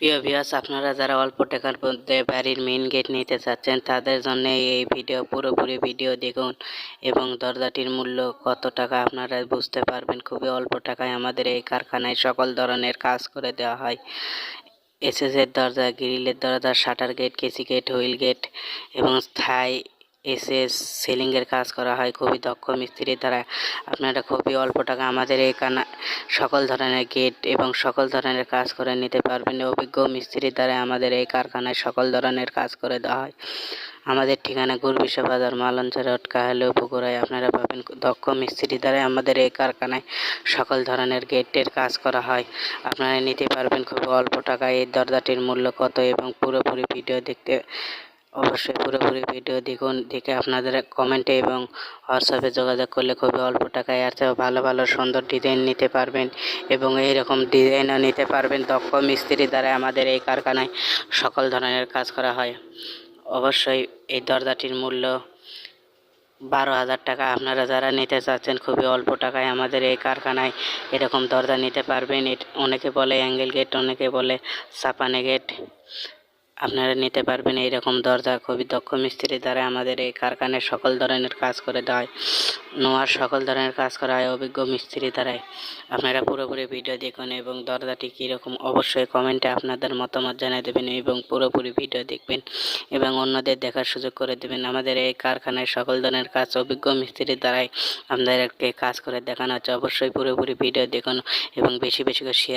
প্রিয় ভিউয়ার্স আপনারা যারা অল্প টাকার মধ্যে বাড়ির মেইন গেট নিতে চাচ্ছেন, তাদের জন্য এই ভিডিও পুরোপুরি ভিডিও দেখুন এবং দরজাটির মূল্য কত টাকা আপনারা বুঝতে পারবেন। খুবই অল্প টাকায় আমাদের এই কারখানায় সকল ধরনের কাজ করে দেওয়া হয়। এসএসের দরজা গ্রিলের দরজা shutter gate KC gate wheel gate এবং স্থায়ী এসএস সেলিংয়ের কাজ করা হয়। খুবই দক্ষ মিস্ত্রির দ্বারা। আপনারা খুবই অল্প টাকা আমাদের এখানে সকল ধরনের গেট এবং সকল ধরনের কাজ করে নিতে পারবেন। অভিজ্ঞ মিস্ত্রির দ্বারা আমাদের এই কারখানায় সকল ধরনের কাজ করে দেওয়া হয়। আমাদের ঠিকানা গুরবিশা বাজার মালঞ্চা রোড কাহালেও পুকুরায় আপনারা পাবেন। দক্ষ মিস্ত্রি দ্বারা আমাদের এই কারখানায় সকল ধরনের গেটের কাজ করা হয়। আপনারা নিতে পারবেন খুব অল্প টাকায় এই দরজাটির মূল্য কত এবং পুরোপুরি ভিডিও দেখতে অবশ্যই পুরোপুরি ভিডিও দেখুন, দেখে আপনাদের কমেন্টে এবং হোয়াটসঅ্যাপে যোগাযোগ করলে খুবই অল্প টাকায় আর ভালো ভালো সুন্দর ডিজাইন নিতে পারবেন এবং এই রকম ডিজাইনও নিতে পারবেন দক্ষ মিস্ত্রি দ্বারা আমাদের এই কারখানায় সকল ধরনের কাজ করা হয়। অবশ্যই এই দরজাটির মূল্য বারো হাজার টাকা। আপনারা যারা নিতে চাচ্ছেন খুবই অল্প টাকায় আমাদের এই কারখানায় এরকম দরজা নিতে পারবেন। অনেকে বলে অ্যাঙ্গেল গেট অনেকে বলে সাপানে গেট আপনারা নিতে পারবেন এইরকম দরজা। খুবই দক্ষ মিস্ত্রি দ্বারা আমাদের এই কারখানায় সকল ধরনের কাজ করে দেওয়া হয় নোয়ার সকল ধরনের কাজ করা হয় অভিজ্ঞ মিস্ত্রি দ্বারাই। আপনারা পুরোপুরি ভিডিও দেখুন এবং দরজাটি কীরকম, অবশ্যই কমেন্টে আপনাদের মতামত জানিয়ে দেবেন এবং পুরোপুরি ভিডিও দেখবেন এবং অন্যদের দেখার সুযোগ করে দেবেন। আমাদের এই কারখানায় সকল ধরনের কাজ অভিজ্ঞ মিস্ত্রির দ্বারাই আপনাদেরকে কাজ করে দেখানো হচ্ছে। অবশ্যই পুরোপুরি ভিডিও দেখুন এবং বেশি বেশি করে শেয়ার